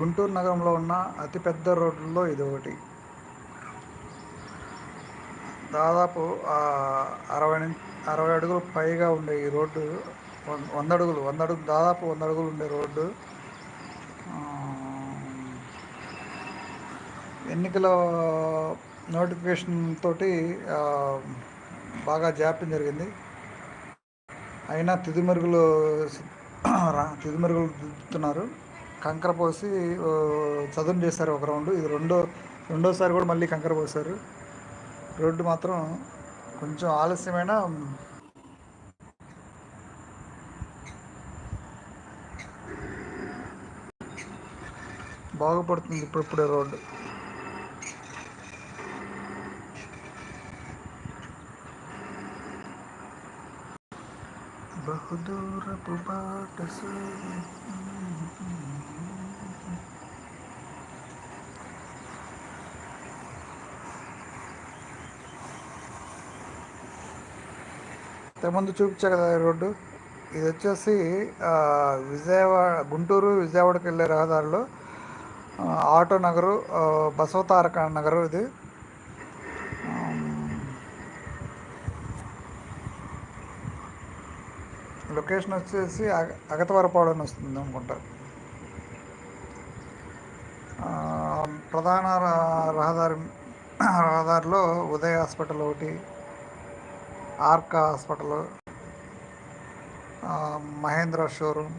గుంటూరు నగరంలో ఉన్న అతిపెద్ద రోడ్లలో ఇది ఒకటి. దాదాపు అరవై అరవై అడుగులు పైగా ఉండే ఈ రోడ్డు వంద అడుగులు వంద అడుగులు దాదాపు వంద అడుగులు ఉండే రోడ్డు. ఎన్నికల నోటిఫికేషన్ తోటి బాగా జాప్యం జరిగింది. అయినా తిదిమరుగులు తిదిమరుగులు దిద్దుతున్నారు. కంకర పోసి చదును చేశారు ఒక రౌండ్. ఇది రెండో రెండోసారి కూడా మళ్ళీ కంకర పోసారు రోడ్డు మాత్రం కొంచెం ఆలస్యమైన బాగుపడుతుంది ఇప్పుడిప్పుడే రోడ్డు. బహుదూరపు బాట ముందు చూపించా కదా రోడ్డు. ఇది వచ్చేసి విజయవాడ గుంటూరు విజయవాడకి వెళ్ళే రహదారిలో ఆటో నగరు బసవతారక నగరు ఇది. లొకేషన్ వచ్చేసి అగతవరపాడు అని వస్తుంది అనుకుంటా. ప్రధాన రహదారి రహదారిలో ఉదయ హాస్పిటల్ ఒకటి Arka hospital Mahindra showroom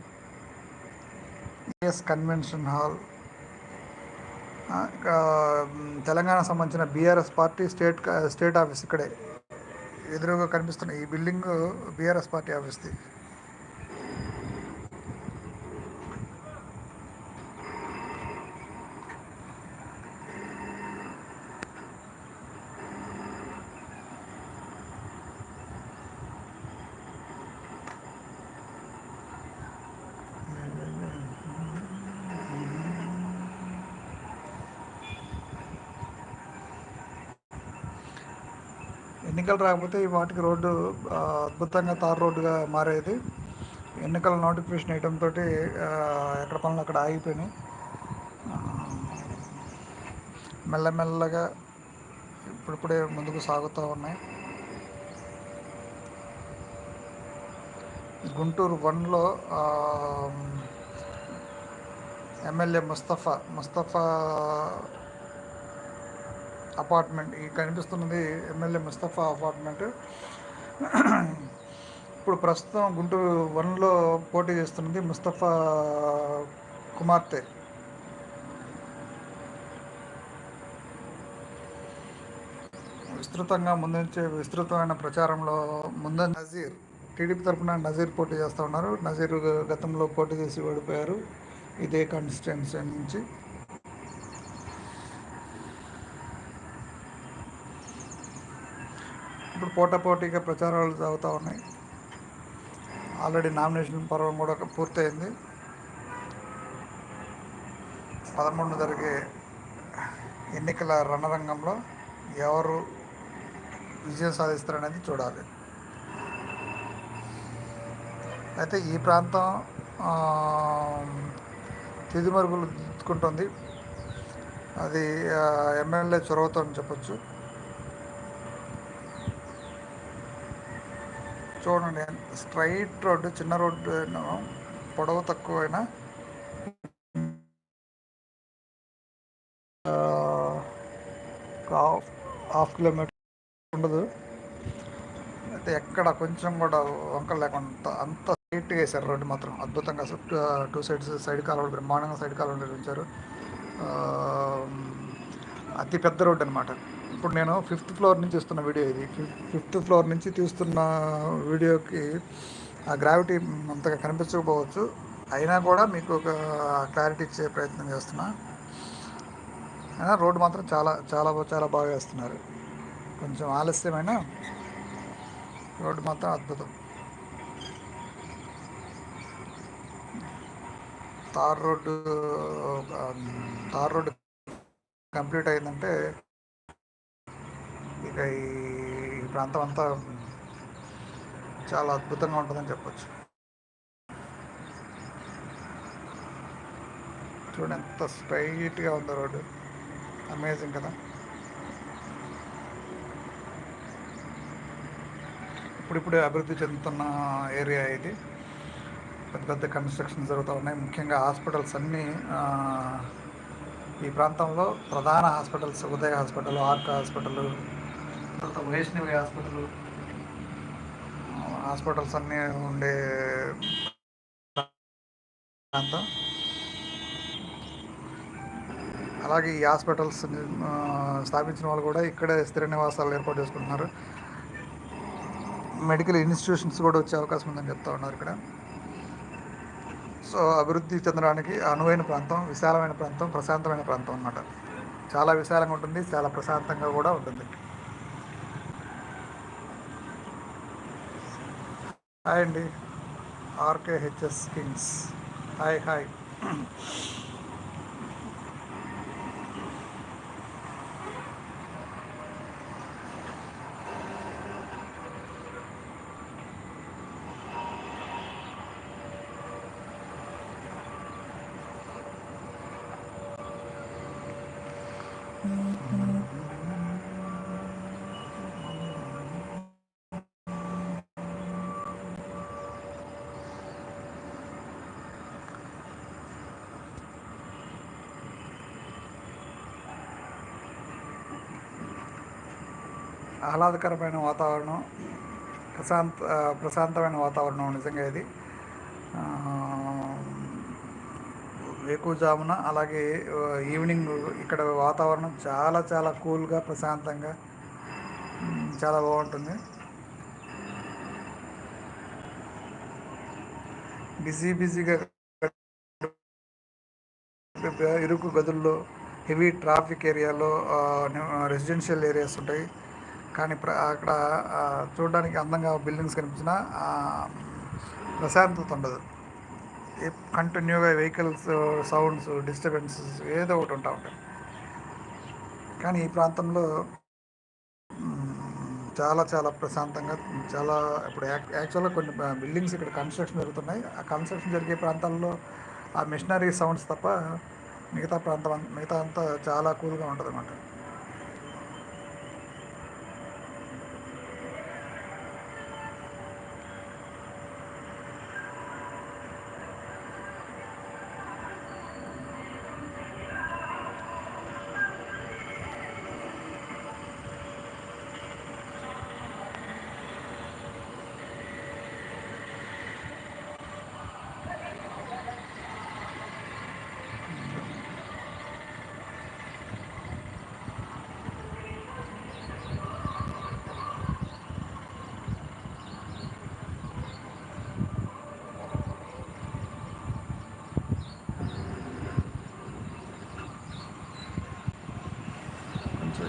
S convention hall Telangana సంబంధించిన BRS party state state office ఇక్కడే. ఎదురుగా కనిపిస్తున్న ఈ బిల్డింగ్ బీఆర్ఎస్ పార్టీ ఆఫీస్ది. ఎన్నికలు రాకపోతే వాటికి రోడ్డు అద్భుతంగా తార్ రోడ్డుగా మారేది. ఎన్నికల నోటిఫికేషన్ వేయడంతో ఎక్కడ పనులు అక్కడ ఆగిపోయినాయి. మెల్లమెల్లగా ఇప్పుడిప్పుడే ముందుకు సాగుతూ ఉన్నాయి. గుంటూరు వన్లో ఎమ్మెల్యే ముస్తఫా ముస్తఫా అపార్ట్మెంట్ ఈ కనిపిస్తున్నది ఎమ్మెల్యే ముస్తఫా అపార్ట్మెంట్. ఇప్పుడు ప్రస్తుతం గుంటూరు వన్లో పోటీ చేస్తున్నది ముస్తఫా కుమార్తె. విస్తృతంగా ముందుంచే విస్తృతమైన ప్రచారంలో ముందు నజీర్ టీడీపీ తరఫున నజీర్ పోటీ చేస్తూ ఉన్నారు. నజీర్ గతంలో పోటీ చేసి ఓడిపోయారు. ఇదే కాన్స్టిట్యున్సీ నుంచి. పోటాపోటీగా ప్రచారాలు జరుగుతూ ఉన్నాయి. ఆల్రెడీ నామినేషన్ పర్వం కూడా పూర్తయింది. పదమూడు జరిగే ఎన్నికల రణరంగంలో ఎవరు విజయం సాధిస్తారనేది చూడాలి. అయితే ఈ ప్రాంతం తిదిమరుగులు దిద్దుకుంటుంది అది ఎమ్మెల్యే చొరవతో అని చెప్పొచ్చు. చూడండి స్ట్రైట్ రోడ్డు చిన్న రోడ్డు పొడవు తక్కువైనా హాఫ్ కిలోమీటర్ ఉండదు. అయితే ఎక్కడ కొంచెం కూడా వంకలు లేకుండా అంత స్ట్రైట్గా వేశారు రోడ్డు మాత్రం. అద్భుతంగా టూ సైడ్స్ సైడ్ కాలువలు బ్రహ్మాండంగా సైడ్ కాలువలు నిర్మించారు. అతి పెద్ద రోడ్డు అనమాట ఇప్పుడు నేను ఫిఫ్త్ ఫ్లోర్ నుంచి ఇస్తున్న వీడియో ఇది. ఫిఫ్త్ ఫ్లోర్ నుంచి తీస్తున్న వీడియోకి ఆ గ్రావిటీ అంతగా కనిపించకపోవచ్చు. అయినా కూడా మీకు ఒక క్లారిటీ ఇచ్చే ప్రయత్నం చేస్తున్నా. అయినా రోడ్డు మాత్రం చాలా చాలా చాలా బాగా వేస్తున్నారు. కొంచెం ఆలస్యమైన రోడ్డు మాత్రం అద్భుతం. Tar road tar road complete అయిందంటే ఇక ఈ ప్రాంతం అంతా చాలా అద్భుతంగా ఉంటుందని చెప్పచ్చు. చూడండి ఎంత స్ట్రైట్గా ఉందో రోడ్డు. అమేజింగ్ కదా. ఇప్పుడిప్పుడే అభివృద్ధి చెందుతున్న ఏరియా ఇది. పెద్ద పెద్ద కన్స్ట్రక్షన్ జరుగుతూ ఉన్నాయి. ముఖ్యంగా హాస్పిటల్స్ అన్నీ ఈ ప్రాంతంలో ప్రధాన hospitals Udaya hospital Arka hospital తర్వాత వైష్ణవి హాస్పిటల్. హాస్పిటల్స్ అన్నీ ఉండే ప్రాంతం. అలాగే ఈ హాస్పిటల్స్ స్థాపించిన వాళ్ళు కూడా ఇక్కడే స్థిర నివాసాలు ఏర్పాటు చేసుకుంటున్నారు. మెడికల్ ఇన్స్టిట్యూషన్స్ కూడా వచ్చే అవకాశం ఉందని చెప్తా ఉన్నారు ఇక్కడ. సో అభివృద్ధి చెందడానికి అనువైన ప్రాంతం విశాలమైన ప్రాంతం ప్రశాంతమైన ప్రాంతం అన్నమాట. చాలా విశాలంగా ఉంటుంది చాలా ప్రశాంతంగా కూడా ఉంటుంది. హాయ్ అండి. RK HS kings. Hi hi. ఆహ్లాదకరమైన వాతావరణం ప్రశాంత ప్రశాంతమైన వాతావరణం నిజంగా ఇది. వేకుజామున అలాగే ఈవినింగ్ ఇక్కడ వాతావరణం చాలా చాలా కూల్గా ప్రశాంతంగా చాలా బాగుంటుంది. బిజీ బిజీగా ఇరుకు గదుల్లో హెవీ ట్రాఫిక్ ఏరియాలో రెసిడెన్షియల్ ఏరియాస్ ఉంటాయి. కానీ అక్కడ చూడడానికి అందంగా బిల్డింగ్స్ కనిపించిన ప్రశాంతత ఉండదు. కంటిన్యూగా వెహికల్స్ సౌండ్స్ డిస్టర్బెన్సెస్ ఏదో ఒకటి ఉంటా ఉంటాయి. కానీ ఈ ప్రాంతంలో చాలా చాలా ప్రశాంతంగా చాలా ఇప్పుడు యాక్చువల్గా కొన్ని బిల్డింగ్స్ ఇక్కడ కన్స్ట్రక్షన్ జరుగుతున్నాయి. ఆ కన్స్ట్రక్షన్ జరిగే ప్రాంతాల్లో ఆ మిషనరీ సౌండ్స్ తప్ప మిగతా ప్రాంతం మిగతా అంతా చాలా కూల్గా ఉంటుంది అన్నమాట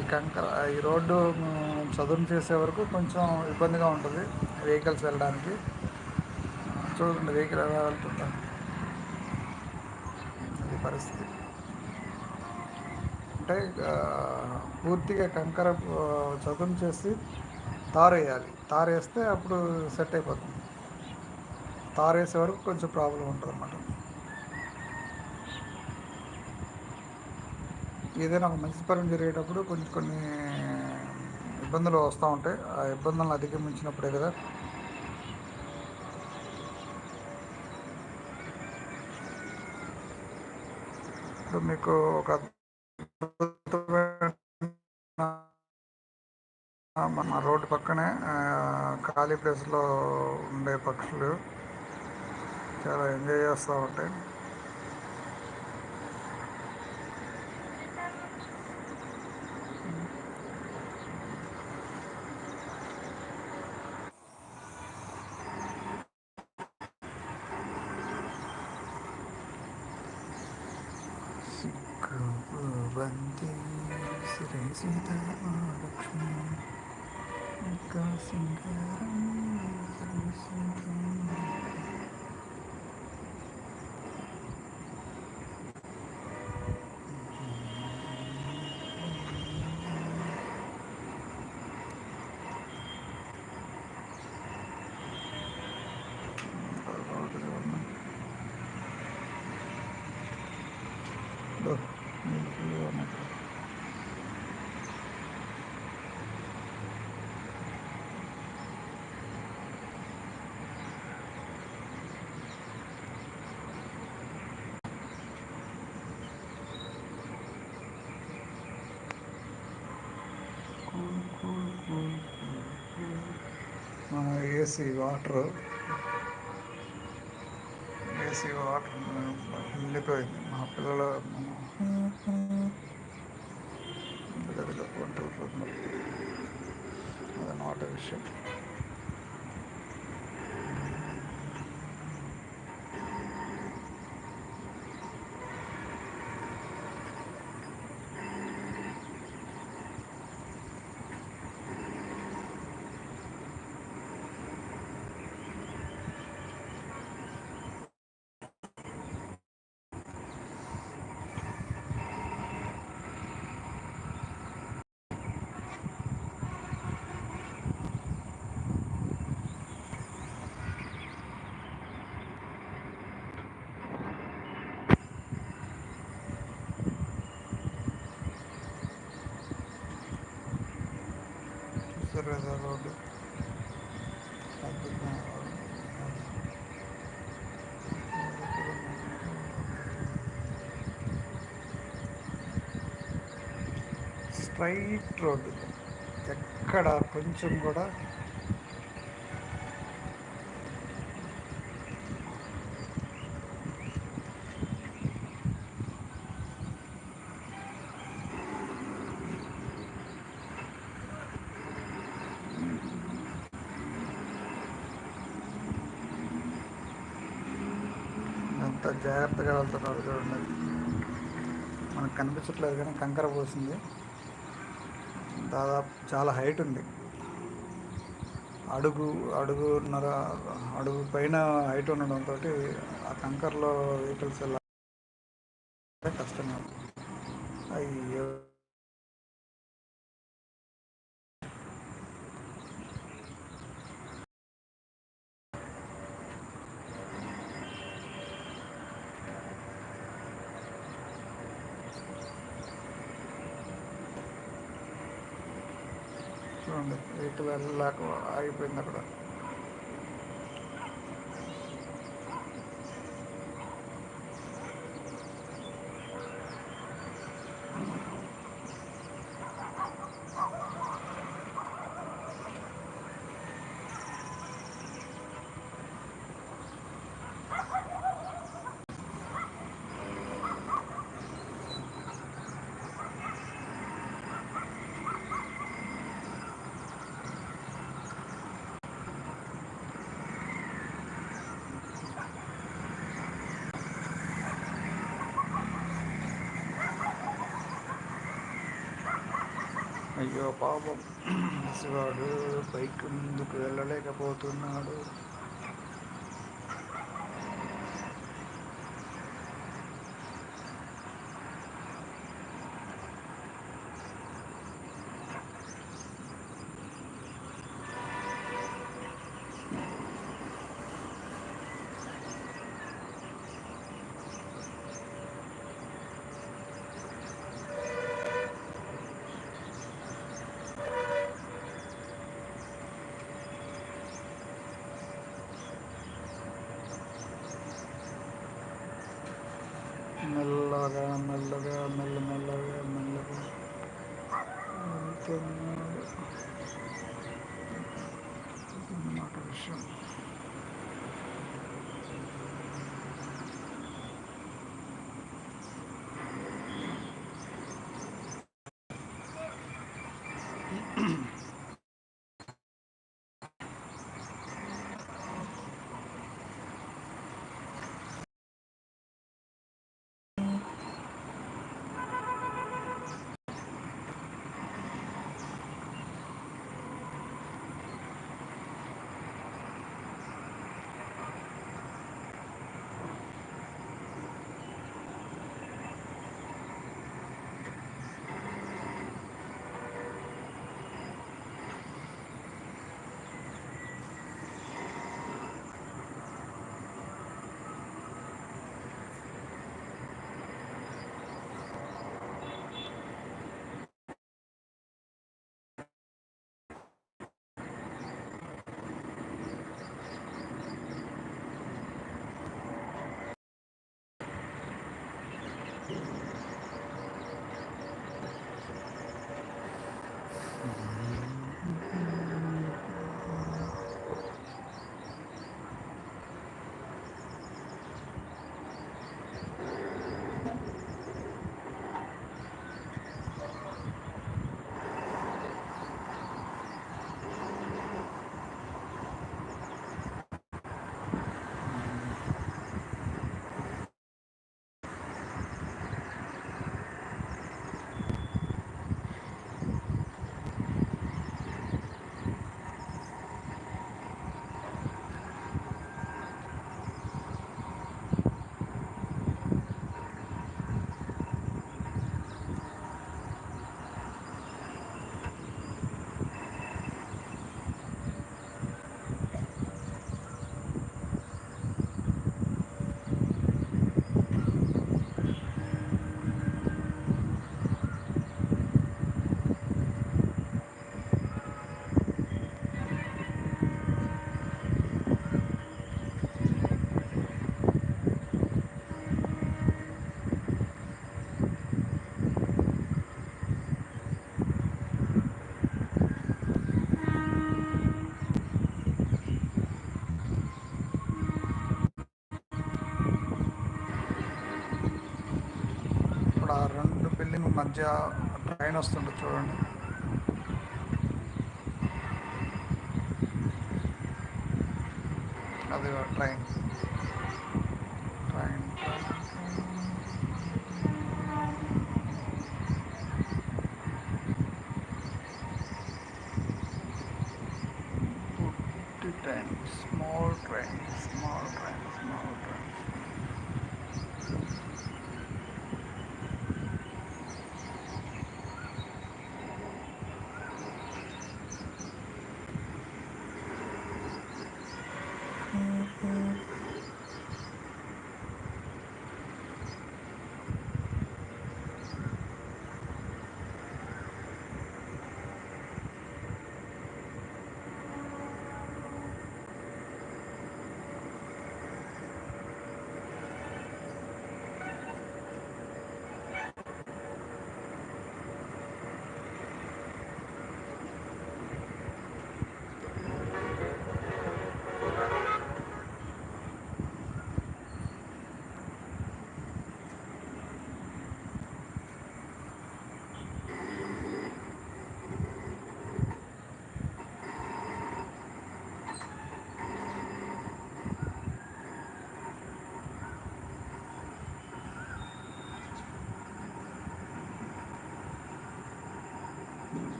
ఈ కంకర ఈ రోడ్డు చదును చేసే వరకు కొంచెం ఇబ్బందిగా ఉంటుంది వెహికల్స్ వెళ్ళడానికి. చూడండి వెహికల్ ఎలా వెళ్తుందా. అది పరిస్థితి. అంటే పూర్తిగా కంకర చదును చేసి తారు వేయాలి తారు వేస్తే అప్పుడు సెట్ అయిపోతుంది. తారు వేసే వరకు కొంచెం ప్రాబ్లం ఉంటుంది అన్నమాట ఏదైనా ఒక మంచి పని జరిగేటప్పుడు కొన్ని కొన్ని ఇబ్బందులు వస్తూ ఉంటాయి. ఆ ఇబ్బందులను అధిగమించినప్పుడే కదా. ఇప్పుడు మీకు ఒక మన రోడ్డు పక్కనే ఖాళీ ప్లేస్లో ఉండే పక్షులు చాలా ఎంజాయ్ చేస్తూ ఉంటాయి. శ్రీ సీతాలక్ష్మి సింగారం ఏసీ వాటర్. ఏసీ వాటర్ నిండిపోయింది. మా పిల్లల గదిలో అదన్నమాట విషయం చూసారు రోడ్డు స్ట్రైట్ రోడ్డు. ఎక్కడ కొంచెం కూడా ఎంత జాగ్రత్తగా వెళ్తున్నారు చూడండి. మనకు కనిపించట్లేదు కానీ కంకర పోసింది. దాదాపు చాలా హైట్ ఉంది. అడుగు అడుగున్నర అడుగు పైన హైట్ ఉండడంతో ఆ కంకర్లో వెహికల్స్ వెళ్ళాలి కష్టంగా అయ్యో చూడండి నాకు ఆగిపోయింది అక్కడ. అయ్యో పాపం. శివాడు బైక్ ముందుకు వెళ్ళలేకపోతున్నాడు. മെല്ലക മെല്ലക മെല്ലെ മെല്ലെ മെല്ലെ തൊണ്ണൂറ് നാട്ടുവിഷം మధ్య ట్రైన్ వస్తుంది చూడండి అది ట్రైన్ ట్రైన్ పుట్టి train small train small train small train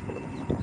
করে দেবো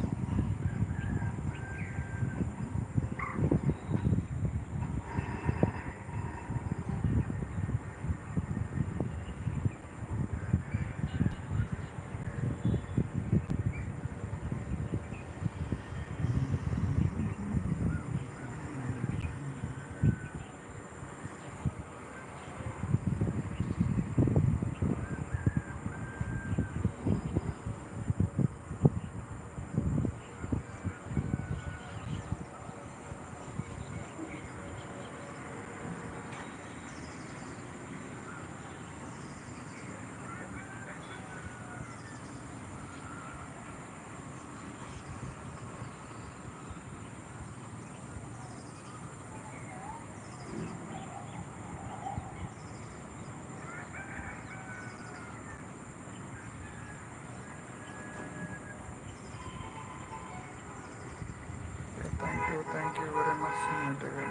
Thank you very much, Snehatagar.